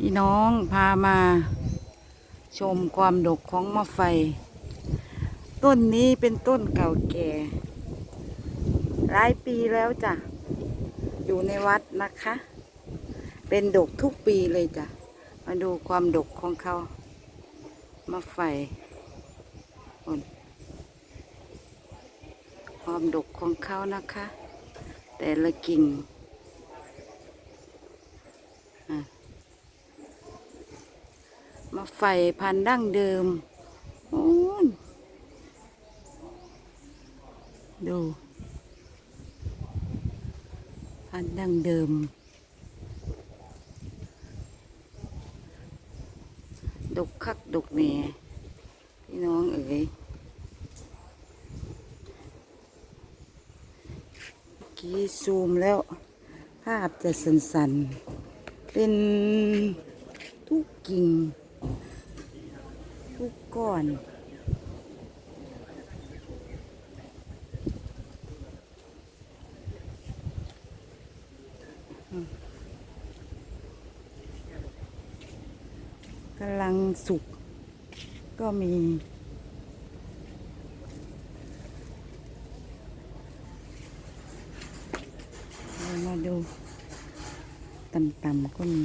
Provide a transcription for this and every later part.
พี่น้องพามาชมความดกของมะไฟ ต้นนี้เป็นต้นเก่าแก่ หลายปีแล้วจ้ะ อยู่ในวัดนะคะ เป็นดกทุกปีเลยจ้ะ มาดูความดกของเขามะไฟความดกของเขานะคะ แต่ละกิ่งอะ มาไฟพันดั้งเดิมโอ้ดู พันดั้งเดิม ดกคักดกแหน่พี่น้องเอ๋ยกี้ซูมแล้ว ภาพจะสันๆเป็นทุกกิ่ง ทุกก้อนกำลังสุกก็มีเรามาดูต่ำๆก็มี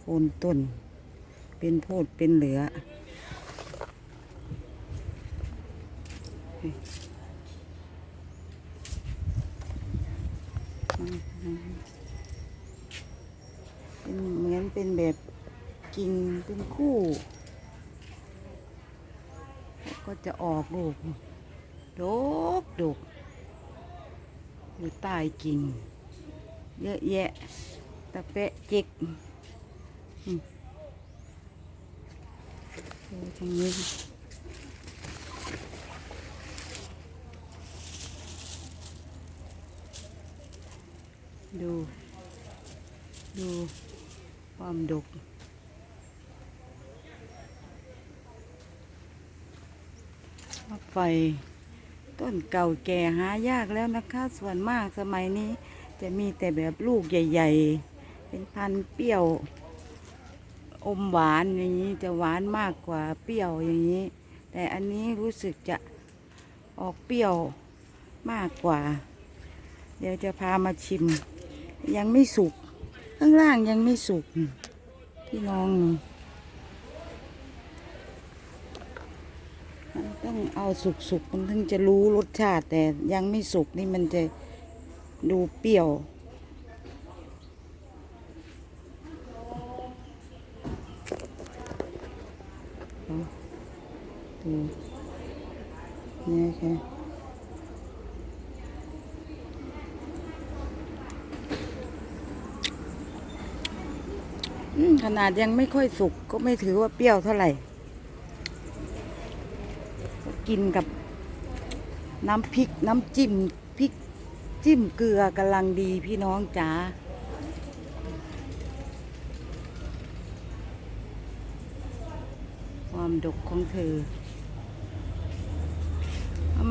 โคนต้น เป็นโพดเป็นเหลือ เป็นเหมือนเป็นแบบกิ่งเป็นคู่ ก็จะออกลูกดกดกอยู่ใต้กิ่ง เยอะแยะ ตะเปะจิกอืม ทางนี้ดู ดูความดกไฟต้นเก่าแก่หายากแล้วนะคะ ส่วนมากสมัยนี้จะมีแต่แบบลูกใหญ่ ๆ เป็นพันธุ์เปรี้ยว อมหวานอย่างนี้จะหวานมากกว่าเปรี้ยวอย่างนี้ แต่อันนี้รู้สึกจะออกเปรี้ยวมากกว่า เดี๋ยวจะพามาชิม ยังไม่สุก ข้างล่างยังไม่สุกพี่น้องมันต้องเอาสุกๆมันถึงจะรู้รสชาติแต่ยังไม่สุกนี่มันจะดูเปรี้ยวเอาดูเนี่ยค่ขนาดยังไม่ค่อยสุกก็ไม่ถือว่าเปรี้ยวเท่าไหร่ กินกับน้ำพริกน้ำจิ้มพริกจิ้มเกลือกำลังดีพี่น้องจ๋าความดกของเธอ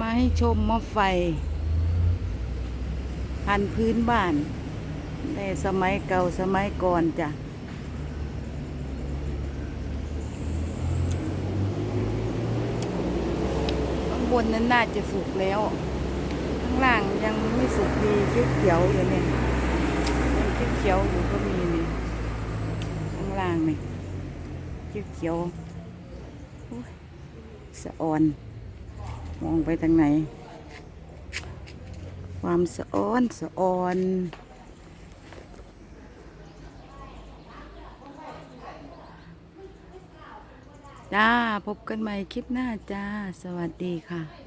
มาให้ชมมะไฟ พันพื้นบ้านในสมัยเก่าสมัยก่อนจ้ะข้างบนนั้นน่าจะสุกแล้ว ข้างล่างยังไม่สุกดีเขียวๆอยู่เนี่ยยังเขียวๆอยู่ก็มีนี่ข้างล่างนี่เขียวๆโอ้ยสะออน มองไปทางไหน ความสะอ้อนสะออนจ้า พบกันใหม่คลิปหน้าจ้า สวัสดีค่ะ